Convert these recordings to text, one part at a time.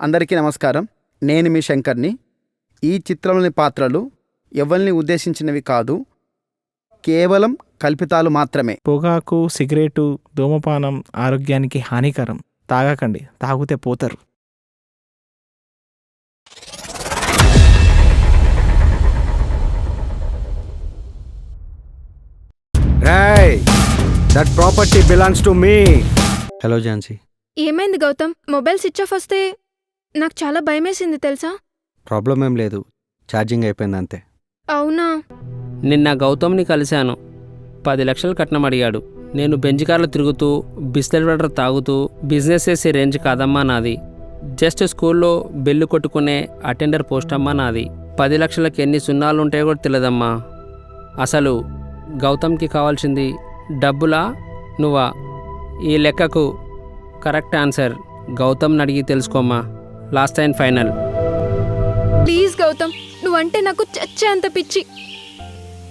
అందరికీ నమస్కారం. నేను మీ శంకర్ని. ఈ చిత్రంలోని పాత్రలు ఎవరిని ఉద్దేశించినవి కాదు. కేవలం కల్పితాలు మాత్రమే. పొగాకు సిగరెటు ధూమపానం ఆరోగ్యానికి హానికరం. తాగకండి తాగితే పోతారు. Hey, that property belongs to me. Hello Jhansi ఏమైంది గౌతమ్? మొబైల్ స్విచ్ ఆఫ్ వస్తే నాకు చాలా భయమేసింది తెలుసా? ప్రాబ్లం ఏం లేదు. ఛార్జింగ్ అయిపోయింది అంతే. అవునా? నిన్న గౌతమ్ని కలిశాను. పది లక్షలు కట్నం అడిగాడు. నేను బెంజ్ కార్లో తిరుగుతూ బిస్లెట్ వాటర్ తాగుతూ బిజినెస్ చేసే రేంజ్ కాదమ్మా నాది. జస్ట్ స్కూల్లో బెల్లు కొట్టుకునే అటెండర్ పోస్ట్ అమ్మా నాది. పది లక్షలకి ఎన్ని సున్నాలు ఉంటాయో కూడా తెలియదమ్మా. అసలు గౌతమ్కి కావాల్సింది డబ్బులా? నువ్వా? ఈ లెక్కకు కరెక్ట్ ఆన్సర్ గౌతమ్ని అడిగి తెలుసుకోమ్మా. Last and final. Please Gautam నువ్వంటే నాకు చచ్చే అంత పిచ్చి.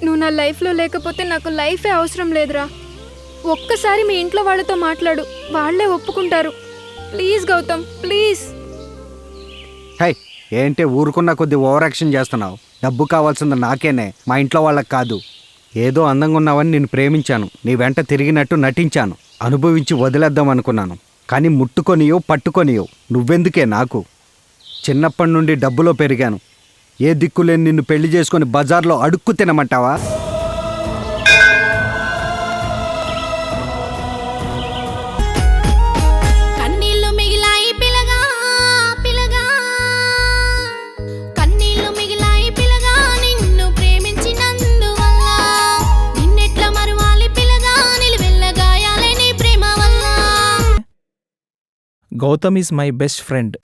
నువ్వు నా లైఫ్లో లేకపోతే నాకు లైఫే అవసరం లేదురా. ఒక్కసారి మీ ఇంట్లో వాళ్ళతో మాట్లాడు వాళ్ళే ఒప్పుకుంటారు. Please Gautam please. హై ఏంటి ఊరుకున్న కొద్ది ఓవర్ యాక్షన్ చేస్తున్నావు? డబ్బు కావాల్సింది నాకేనే మా ఇంట్లో వాళ్ళకి కాదు. ఏదో అందంగా ఉన్నావని నేను ప్రేమించాను నీ వెంట తిరిగినట్టు నటించాను అనుభవించి వదిలేద్దాం అనుకున్నాను. కానీ ముట్టుకొనియో పట్టుకొనియో నువ్వెందుకే నాకు? చిన్నప్పటి నుండి డబ్బులో పెరిగాను. ఏ దిక్కులేని నిన్ను పెళ్ళి చేసుకొని బజార్లో అడుక్కు తినమంటావా? Gautam is my best friend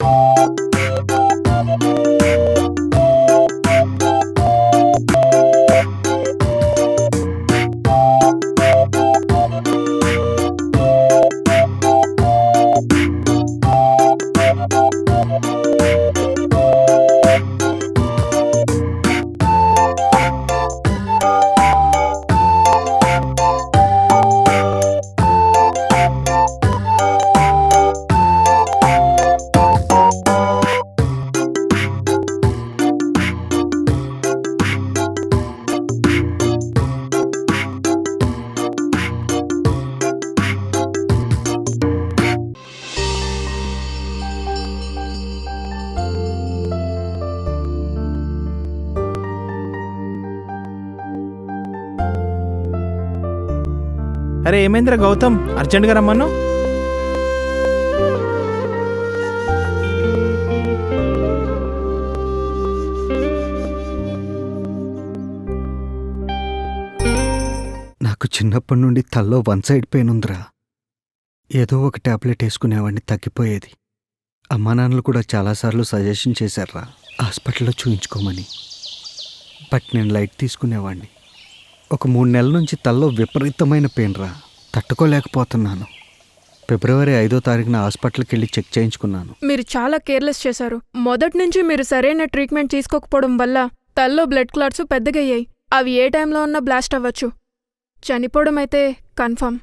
అరే ఏమైందిరా గౌతమ్? అర్జెంట్గా రమ్మను నాకు చిన్నప్పటి నుండి తల్లో వన్ సైడ్ పెయిన్ ఉందిరా. ఏదో ఒక టాబ్లెట్ వేసుకునేవాడిని తగ్గిపోయేది. అమ్మా నాన్నలు కూడా చాలాసార్లు సజెషన్ చేశారా హాస్పిటల్లో చూయించుకోమని. బట్ నేను లైట్ తీసుకునేవాడిని. ఒక మూడు నెలల నుంచి తల్లో విపరీతమైన పెయిన్ రా. తట్టుకోలేకపోతున్నాను. ఫిబ్రవరి ఐదో తారీఖున హాస్పిటల్కి వెళ్ళి చెక్ చేయించుకున్నాను. మీరు చాలా కేర్లెస్ చేశారు. మొదటి నుంచి మీరు సరైన ట్రీట్మెంట్ తీసుకోకపోవడం వల్ల తల్లో బ్లడ్ క్లాట్స్ పెద్దగయ్యాయి. అవి ఏ టైంలో ఉన్నా బ్లాస్ట్ అవ్వచ్చు. చనిపోవడం అయితే కన్ఫర్మ్.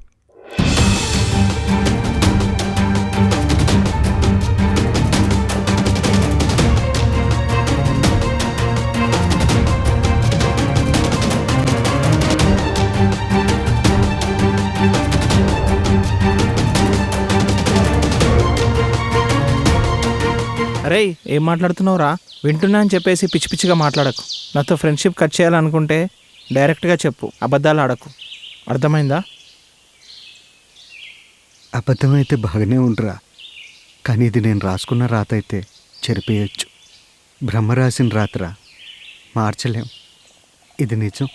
అరే ఏం మాట్లాడుతున్నావురా? వింటున్నా అని చెప్పేసి పిచ్చి పిచ్చిగా మాట్లాడకు. నాతో ఫ్రెండ్షిప్ కట్ చేయాలనుకుంటే డైరెక్ట్గా చెప్పు అబద్ధాలు ఆడకు. అర్థమైందా? అబద్ధమైతే బాగానే ఉండరా. కానీ ఇది నేను రాసుకున్న రాత అయితే చెరిపేయచ్చు. బ్రహ్మ రాసిన రాత్ర? మార్చలేం. ఇది నిజం.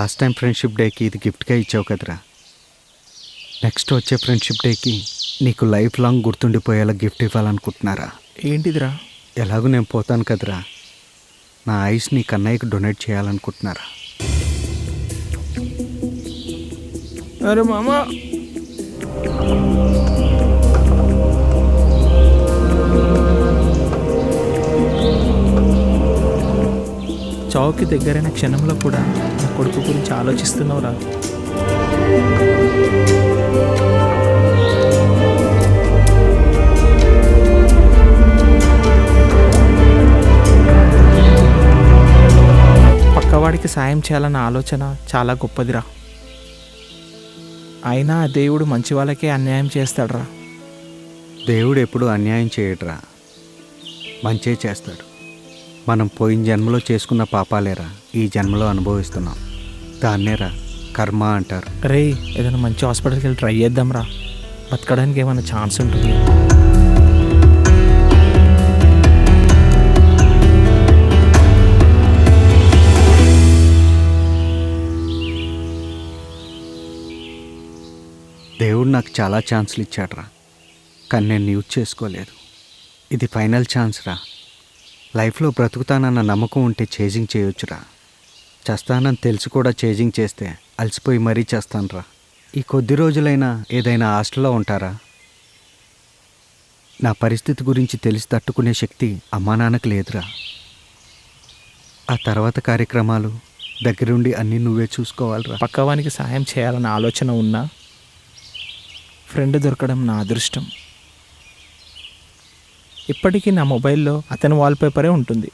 లాస్ట్ టైం ఫ్రెండ్షిప్ డేకి ఇది గిఫ్ట్గా ఇచ్చావు కదరా. నెక్స్ట్ వచ్చే ఫ్రెండ్షిప్ డేకి నీకు లైఫ్ లాంగ్ గుర్తుండిపోయేలా గిఫ్ట్ ఇవ్వాలనుకుంటున్నారా? ఏంటిదిరా? ఎలాగో నేను పోతాను కదరా. నా ఐస్ నీ కన్నయ్యకి డొనేట్ చేయాలనుకుంటున్నారా? అరే మామా! చావుకి దగ్గరైన క్షణంలో కూడా కొడుకు గురించి ఆలోచిస్తున్నావురా? పక్కవాడికి సాయం చేయాలన్న ఆలోచన చాలా గొప్పదిరా. అయినా దేవుడు మంచి వాళ్ళకే అన్యాయం చేస్తాడురా. దేవుడు ఎప్పుడు అన్యాయం చేయడురా మంచే చేస్తాడు. మనం పోయిన జన్మలో చేసుకున్న పాపాలేరా? ఈ జన్మలో అనుభవిస్తున్నాం. దాన్నేరా కర్మ అంటారు. రే ఏదైనా మంచి హాస్పిటల్కి వెళ్ళి ట్రై చేద్దాంరా. బతకడానికి ఏమైనా ఛాన్స్ ఉంటుంది. దేవుడు నాకు చాలా ఛాన్సులు ఇచ్చాడురా కానీ నేను యూజ్ చేసుకోలేదు. ఇది ఫైనల్ ఛాన్స్ రా. లైఫ్లో బ్రతుకుతానన్న నమ్మకం ఉంటే చేజింగ్ చేయొచ్చురా. చేస్తానని తెలిసి కూడా చేజింగ్ చేస్తే అలసిపోయి మరీ చేస్తానరా. ఈ కొద్ది రోజులైనా ఏదైనా హాస్టల్లో ఉంటారా? నా పరిస్థితి గురించి తెలిసి తట్టుకునే శక్తి అమ్మా నాన్నకు లేదురా. ఆ తర్వాత కార్యక్రమాలు దగ్గరుండి అన్నీ నువ్వే చూసుకోవాలిరా. పక్కవానికి సాయం చేయాలన్న ఆలోచన ఉన్నా ఫ్రెండ్ దొరకడం నా అదృష్టం. ఇప్పటికీ నా మొబైల్లో అతని వాల్పేపరే ఉంటుంది.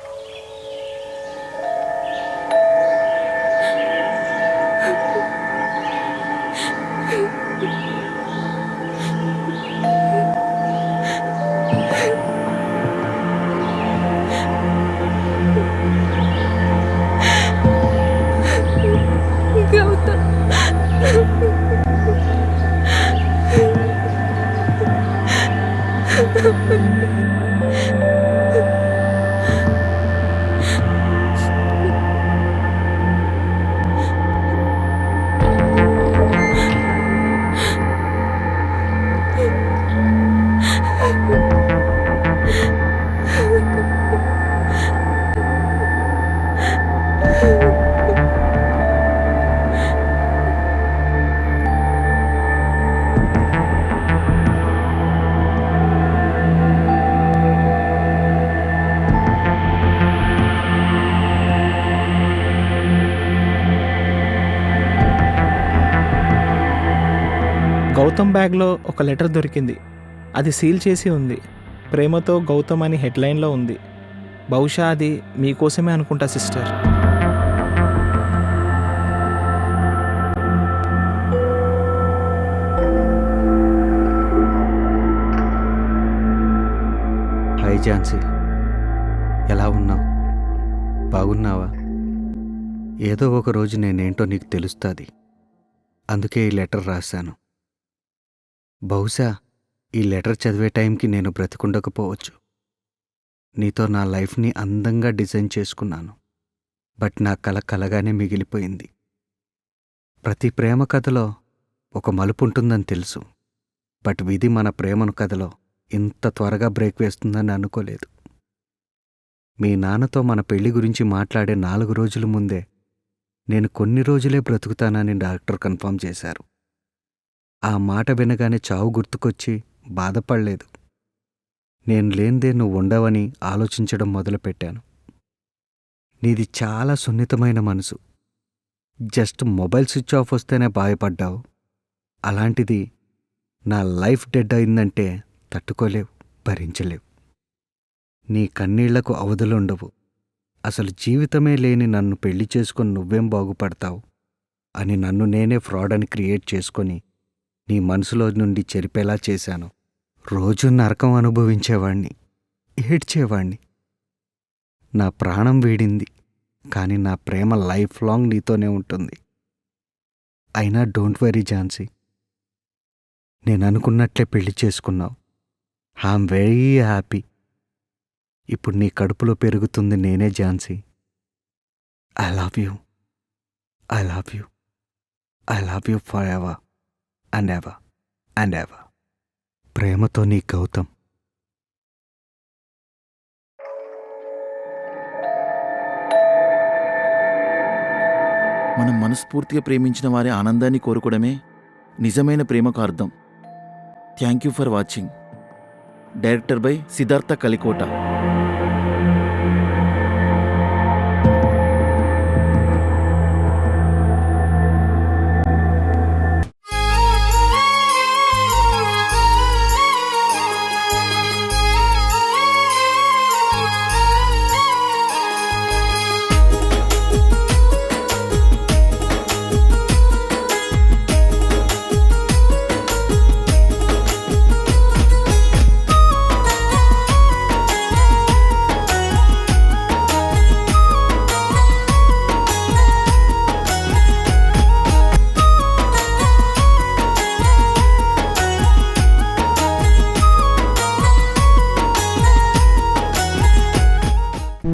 Oh గౌతమ్ బ్యాగ్లో ఒక లెటర్ దొరికింది. అది సీల్ చేసి ఉంది. ప్రేమతో గౌతమ్ అని హెడ్లైన్లో ఉంది. బహుశా అది మీకోసమే అనుకుంటా సిస్టర్. హాయ్ ఝాన్సీ. ఎలా ఉన్నావు? బాగున్నావా? ఏదో ఒక రోజు నేనేంటో నీకు తెలుస్తుంది. అందుకే ఈ లెటర్ రాశాను. బహుశా ఈ లెటర్ చదివే టైంకి నేను బ్రతికుండకపోవచ్చు. నీతో నా లైఫ్ని అందంగా డిజైన్ చేసుకున్నాను. బట్ నా కల కలగానే మిగిలిపోయింది. ప్రతి ప్రేమ కథలో ఒక మలుపు ఉంటుందని తెలుసు. బట్ విధి మన ప్రేమను కథలో ఇంత త్వరగా బ్రేక్ వేస్తుందని అనుకోలేదు. మీ నాన్నతో మన పెళ్ళి గురించి మాట్లాడే నాలుగు రోజుల ముందే నేను కొన్ని రోజులే బ్రతుకుతానని డాక్టర్ కన్ఫర్మ్ చేశారు. ఆ మాట వినగానే చావు గుర్తుకొచ్చి బాధపడలేదు. నేను లేనిదే నువ్వు ఉండవని ఆలోచించడం మొదలుపెట్టాను. నీది చాలా సున్నితమైన మనసు. జస్ట్ మొబైల్ స్విచ్ ఆఫ్ వస్తేనే బాధపడ్డావు అలాంటిది నా లైఫ్ డెడ్ అయిందంటే తట్టుకోలేవు భరించలేవు. నీ కన్నీళ్ళకు అవధులుండవు. అసలు జీవితమే లేని నన్ను పెళ్ళి చేసుకుని నువ్వేం బాగుపడతావు? అని నన్ను నేనే ఫ్రాడ్ అని క్రియేట్ చేసుకొని నీ మనసులో నుండి చెరిపేలా చేశాను. రోజు నరకం అనుభవించేవాణ్ణి ఏడ్చేవాణ్ణి. నా ప్రాణం వీడింది కానీ నా ప్రేమ లైఫ్ లాంగ్ నీతోనే ఉంటుంది. అయినా డోంట్ వరీ ఝాన్సీ. నేను అనుకున్నట్లే పెళ్ళి చేసుకున్నావు. I'm very happy. ఇప్పుడు నీ కడుపులో పెరుగుతుంది నేనే Jhansi. I love you. I love you. I love you for ever. And ever and ever ప్రేమతో నీ గౌతమ్. మనం మనస్ఫూర్తిగా ప్రేమించిన వారి ఆనందాన్ని కోరుకోవడమే నిజమైన ప్రేమకు అర్థం. Thank you for watching director by Siddhartha Kalikota